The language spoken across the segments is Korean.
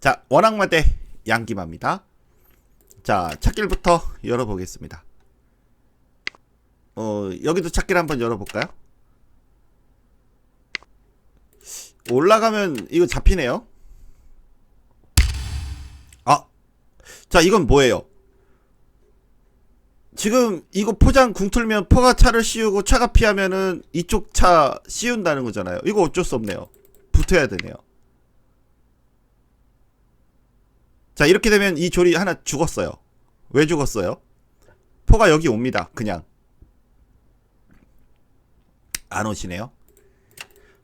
자, 원악마대 양기마입니다. 자, 찾길부터 열어보겠습니다. 어, 여기도 찾길 한번 열어볼까요? 올라가면 이거 잡히네요. 아, 자, 이건 뭐예요? 지금 이거 포장 궁틀면 포가 차를 씌우고 차가 피하면은 이쪽 차 씌운다는 거잖아요. 이거 어쩔 수 없네요. 붙어야 되네요. 자, 이렇게 되면 이 조리 하나 죽었어요. 왜 죽었어요? 포가 여기 옵니다. 그냥. 안 오시네요.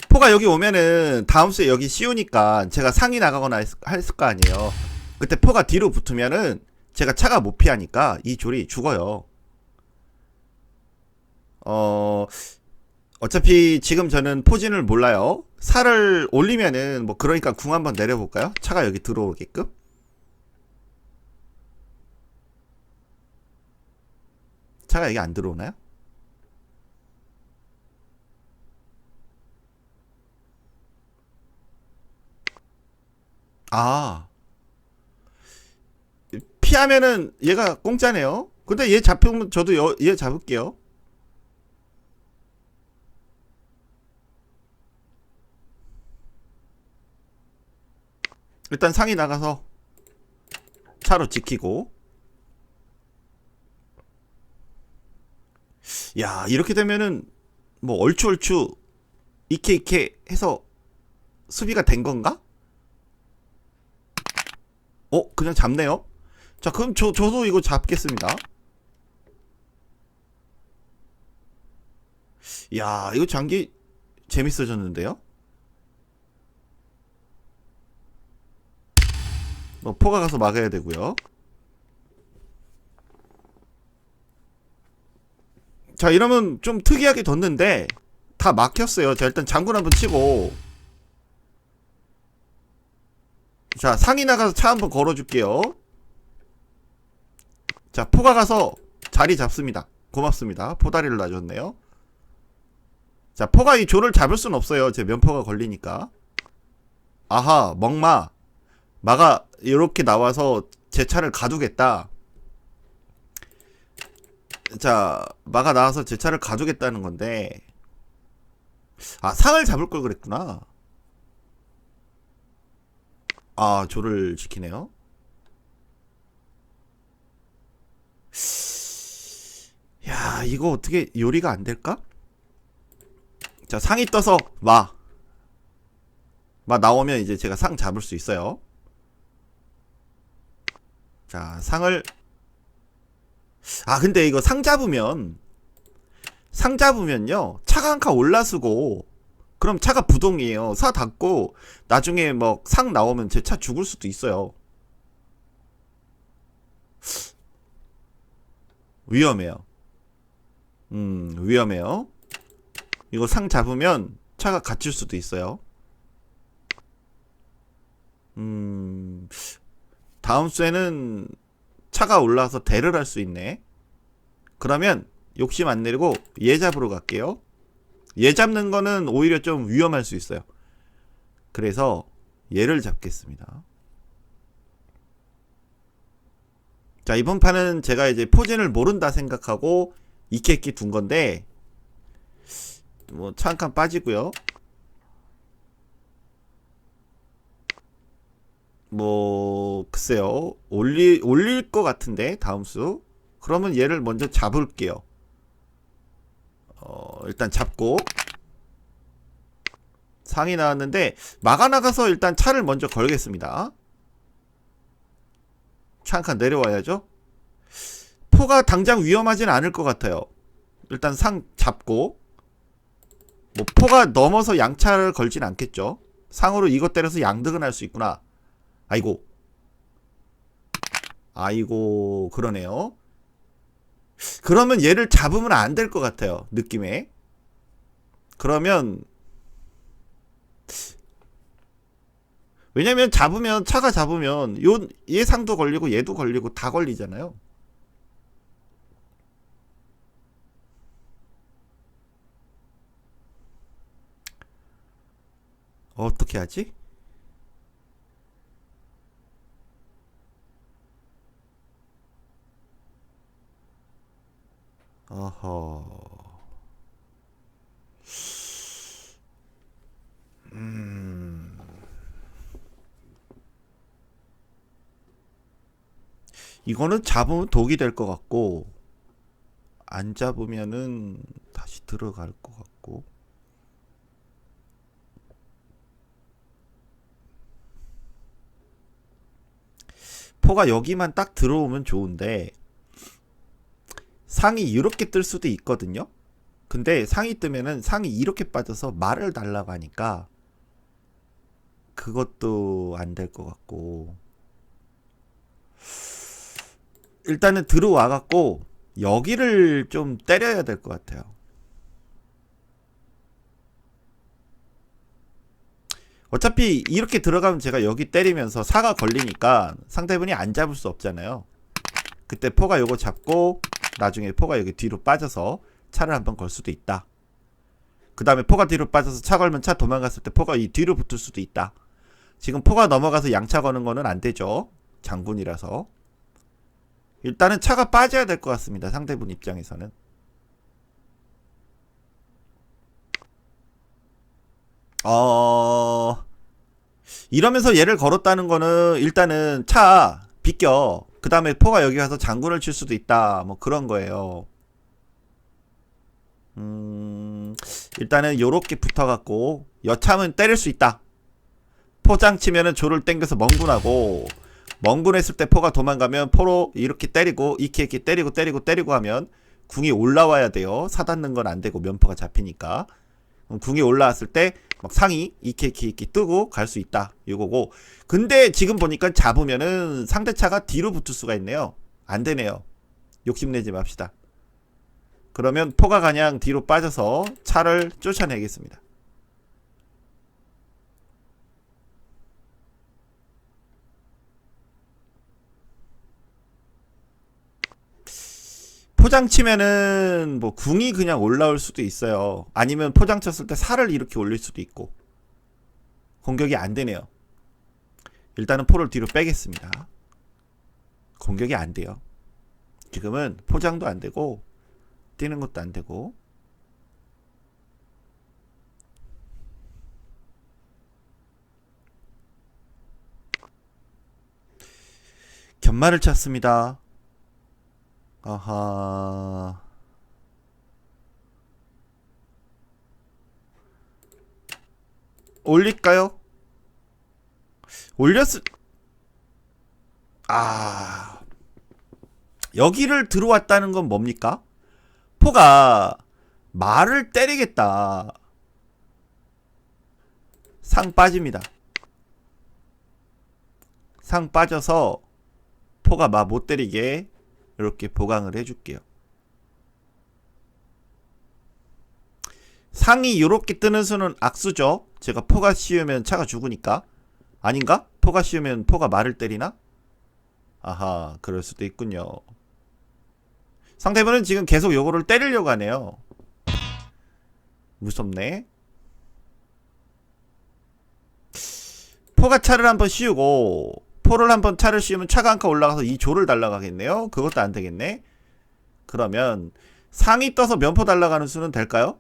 포가 여기 오면은 다음 수에 여기 씌우니까 제가 상이 나가거나 했- 했을 거 아니에요. 그때 포가 뒤로 붙으면은 제가 차가 못 피하니까 이 조리 죽어요. 어, 어차피 지금 저는 포진을 몰라요. 살을 올리면은 뭐 그러니까 궁 한번 내려볼까요? 차가 여기 들어오게끔. 차가 여기 안 들어오나요? 아. 피하면은 얘가 공짜네요. 근데 얘 잡히면 저도 여- 얘 잡을게요. 일단 상이 나가서 차로 지키고 야 이렇게 되면은 뭐 얼추 얼추 이케 이케 해서 수비가 된 건가? 어 그냥 잡네요. 자 그럼 저, 저도 이거 잡겠습니다. 야 이거 장기 재밌어졌는데요? 뭐 포가 가서 막아야 되고요 자 이러면 좀 특이하게 뒀는데 다 막혔어요. 자 일단 장군 한번 치고. 자 상이 나가서 차 한번 걸어줄게요. 자 포가 가서 자리 잡습니다. 고맙습니다. 포다리를 놔줬네요. 자 포가 이 조를 잡을 순 없어요. 제 면포가 걸리니까. 아하 멍마. 마가 이렇게 나와서 제 차를 가두겠다 자 마가 나와서 제 차를 가두겠다는 건데 아 상을 잡을 걸 그랬구나 아 조를 지키네요 야 이거 어떻게 요리가 안 될까? 자 상이 떠서 마. 마 나오면 이제 제가 상 잡을 수 있어요. 자 상을 아 근데 이거 상 잡으면 상 잡으면요 차가 한 칸 올라서고 그럼 차가 부동이에요. 사 닫고 나중에 뭐 상 나오면 제 차 죽을 수도 있어요. 위험해요. 음, 위험해요. 이거 상 잡으면 차가 갇힐 수도 있어요. 음, 다음 수에는 차가 올라와서 대를 할 수 있네. 그러면 욕심 안 내리고 얘 잡으러 갈게요. 얘 잡는 거는 오히려 좀 위험할 수 있어요. 그래서 얘를 잡겠습니다. 자, 이번 판은 제가 이제 포진을 모른다 생각하고 이케이키 둔 건데, 뭐, 차 한 칸 빠지고요. 뭐, 글쎄요. 올리, 올릴 것 같은데, 다음 수. 그러면 얘를 먼저 잡을게요. 어, 일단 잡고. 상이 나왔는데, 막아 나가서 일단 차를 먼저 걸겠습니다. 칸 내려와야죠. 포가 당장 위험하진 않을 것 같아요. 일단 상 잡고 뭐 포가 넘어서 양차를 걸진 않겠죠. 상으로 이것 때려서 양득은 할 수 있구나. 아이고. 아이고 그러네요. 그러면 얘를 잡으면 안 될 것 같아요. 느낌에. 그러면 왜냐면 잡으면 차가 잡으면 요얘 상도 걸리고 얘도 걸리고 다 걸리잖아요. 어떻게 하지? 어허. 음. 이거는 잡으면 독이 될 것 같고, 안 잡으면은 다시 들어갈 것 같고. 포가 여기만 딱 들어오면 좋은데, 상이 이렇게 뜰 수도 있거든요. 근데 상이 뜨면은 상이 이렇게 빠져서 말을 달라고 하니까 그것도 안 될 것 같고 일단은 들어와 갖고 여기를 좀 때려야 될 것 같아요. 어차피 이렇게 들어가면 제가 여기 때리면서 사가 걸리니까 상대분이 안 잡을 수 없잖아요. 그때 포가 요거 잡고 나중에 포가 여기 뒤로 빠져서 차를 한번 걸 수도 있다. 그 다음에 포가 뒤로 빠져서 차 걸면 차 도망갔을 때 포가 이 뒤로 붙을 수도 있다. 지금 포가 넘어가서 양차 거는 거는 안 되죠. 장군이라서. 일단은 차가 빠져야 될 것 같습니다. 상대분 입장에서는. 어, 이러면서 얘를 걸었다는 거는 일단은 차 비껴. 그 다음에 포가 여기 가서 장군을 칠 수도 있다. 뭐 그런 거예요. 음, 일단은 요렇게 붙어갖고 여참은 때릴 수 있다. 포장 치면은 조를 땡겨서 멍군하고 멍군했을 때 포가 도망가면 포로 이렇게 때리고 이렇게 이렇게 때리고 때리고 때리고 하면 궁이 올라와야 돼요. 사닿는 건 안 되고 면포가 잡히니까. 궁이 올라왔을 때 막 상이 이렇게 이렇게 이렇게 뜨고 갈 수 있다. 요거고. 근데 지금 보니까 잡으면은 상대차가 뒤로 붙을 수가 있네요. 안 되네요. 욕심내지 맙시다. 그러면 포가 그냥 뒤로 빠져서 차를 쫓아내겠습니다. 포장 치면은 뭐 궁이 그냥 올라올 수도 있어요. 아니면 포장 쳤을 때 살을 이렇게 올릴 수도 있고 공격이 안 되네요. 일단은 포를 뒤로 빼겠습니다. 공격이 안 돼요. 지금은 포장도 안 되고 뛰는 것도 안 되고 견마를 찾습니다. 아하. 올릴까요? 올렸을 아 여기를 들어왔다는 건 뭡니까? 포가 말을 때리겠다. 상 빠집니다. 상 빠져서 포가 마 못 때리게 이렇게 보강을 해줄게요. 상이 이렇게 뜨는 수는 악수죠. 제가 포가 씌우면 차가 죽으니까. 아닌가? 포가 씌우면 포가 말을 때리나? 아하, 그럴 수도 있군요. 상대분은 지금 계속 요거를 때리려고 하네요. 무섭네. 포가 차를 한번 씌우고 포를 한번 차를 씌우면 차가 한 칸 올라가서 이 조를 달라가겠네요. 그것도 안 되겠네. 그러면 상이 떠서 면포 달라가는 수는 될까요?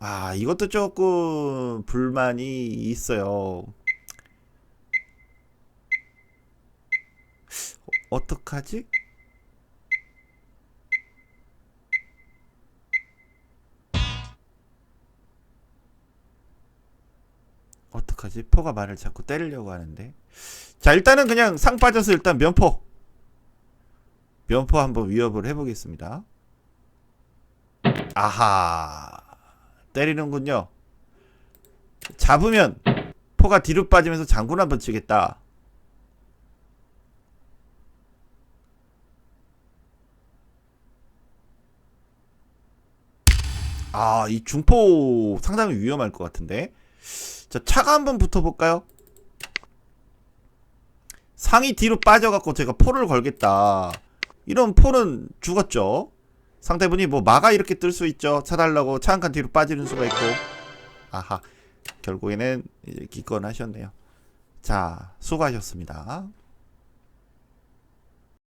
아, 이것도 조금 불만이 있어요. 어, 어떡하지? 어떡하지? 포가 말을 자꾸 때리려고 하는데. 자, 일단은 그냥 상 빠져서 일단 면포. 면포 한번 위협을 해보겠습니다. 아하. 때리는군요. 잡으면 포가 뒤로 빠지면서 장군 한번 치겠다. 아, 이 중포 상당히 위험할 것 같은데. 자, 차가 한번 붙어볼까요? 상이 뒤로 빠져갖고 제가 포를 걸겠다. 이런 포는 죽었죠. 상대분이 뭐 마가 이렇게 뜰 수 있죠. 차달라고 차 한 칸 뒤로 빠지는 수가 있고. 아하. 결국에는 이제 기권하셨네요. 자, 수고하셨습니다.